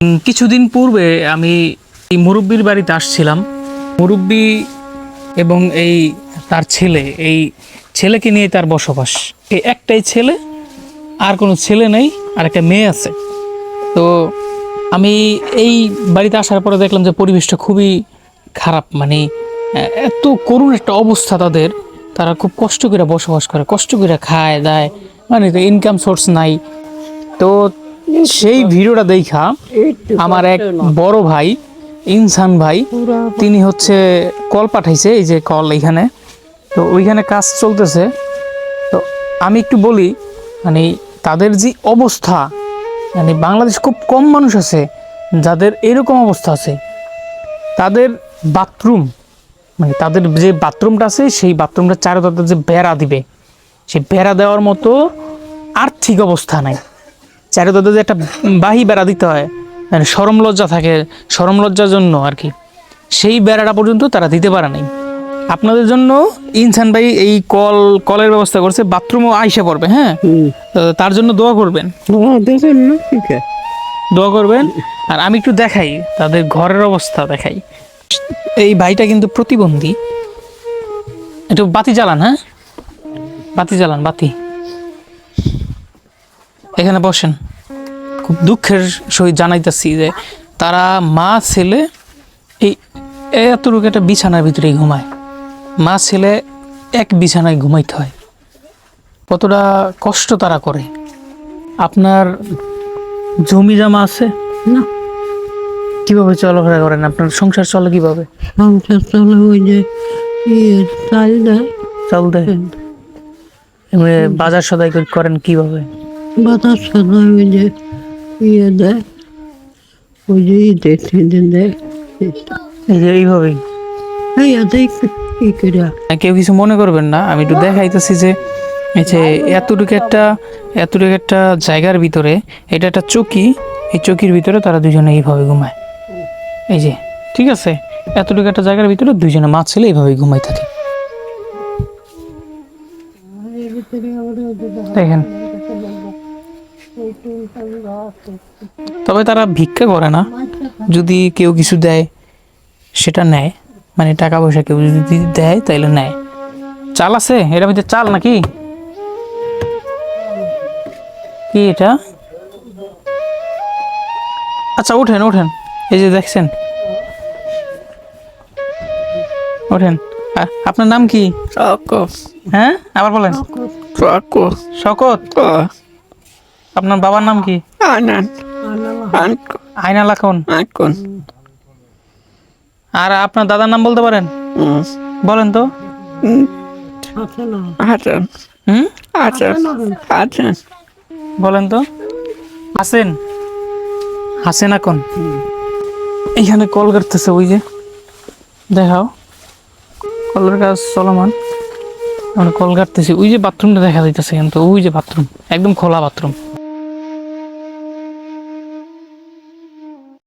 কিছুদিন পূর্বে আমি এই মুরব্বীর বাড়িতে আসছিলাম। মুরব্বি এবং এই তার ছেলে, এই ছেলেকে নিয়ে তার বসবাস। এই একটাই ছেলে, আর কোনো ছেলে নেই, আর একটা মেয়ে আছে। তো আমি এই বাড়িতে আসার পরে দেখলাম যে পরিবেশটা খুবই খারাপ। মানে এত করুণ একটা অবস্থা তাদের। তারা খুব কষ্ট করে বসবাস করে, কষ্ট করে খায়, দায়। মানে তো ইনকাম সোর্স নাই। তো সেই ভিডিওটা দেখা আমার এক বড় ভাই ইনসান ভাই তিনি হচ্ছে কল পাঠাইছে এই যে কল এখানে তো ওইখানে কাজ চলতেছে। তো আমি একটু বলি মানে তাদের যে অবস্থা মানে বাংলাদেশ খুব কম মানুষ আছে যাদের এরকম অবস্থা আছে। তাদের বাথরুম মানে তাদের যে বাথরুমটা আছে সেই বাথরুমটা চারো তাদের যে বেড়া দিবে সেই বেড়া দেওয়ার মতো আর্থিক অবস্থা নাই। চারো তাদের একটা বাহি বেড়া দিতে হয় মানে সরম লজ্জা থাকে সরম লজ্জার জন্য আর কি সেই বেড়াটা পর্যন্ত তারা দিতে পারে নাই। আপনাদের জন্য ইনসান ভাই এই কল কলের ব্যবস্থা করছে বাথরুমও আইসা পড়বে হ্যাঁ? তার জন্য দোয়া করবেন। ঠিক আছে দোয়া করবেন। আর আমি একটু দেখাই তাদের ঘরের অবস্থা দেখাই। এই ভাইটা কিন্তু প্রতিবন্ধী। একটু বাতি জ্বালান হ্যাঁ? বাতি জ্বালান বাতি। এখানে বসেন। খুব দুঃখের সহিত জানাইতেছি যে তারা মা ছেলে এই এতটুকু একটা বিছানার ভিতরেই ঘুমায়। মা ছেলে এক বিছানায় ঘুমাইতে হয়। কতটা কষ্ট তারা করে। আপনার জমি জমা আছে? না। কীভাবে চলাফেরা করেন? আপনার সংসার চলে কীভাবে? সংসার চলে ওই যে চাল দেয়। চাল দেয়? বাজার সদাই করেন কীভাবে? বাতাস সদায় ওই যে ইয়ে দেয় ওই যে ঈদের সেদিন দেয়। এইভাবেই। এই এতেই কি করে? কেউ কিছু মনে করবেন না আমি একটু দেখাইতেছি যে এই যে এতটুকু একটা এতটুকু একটা জায়গার ভিতরে এটা একটা চকি এই চকির ভিতরে তারা দুজনে এইভাবে ঘুমায়। এই যে ঠিক আছে? এতটুকু একটা জায়গার ভিতরে দুজনে মা ছেলে এইভাবে ঘুমাই থাকে। দেখেন তবে তারা ভিক্ষা করে না। যদি কেউ কিছু দেয় সেটা নেয়। মানে টাকা পয়সা কেউ যদি দেয় তাইলে নেয়। চাল আছে? এর মধ্যে চাল নাকি? কি এটা? আচ্ছা ওঠেন ওঠেন। এই যে দেখছেন। ওঠেন। আপনার নাম কি? হ্যাঁ? আবার বলেন। শকত আপনার বাবার নাম কি? আর আপনার দাদার নাম বলতে পারেন? বলেন তো। বলেন তো। হাসেন। হাসেন এখন এইখানে কল করতেছে ওই যে। দেখাও। কলের কাজ চলমান। আমরা কল কাটতেছি। ওই যে বাথরুমটা দেখা যাইতেছে কিন্তু ওই যে বাথরুম একদম খোলা বাথরুম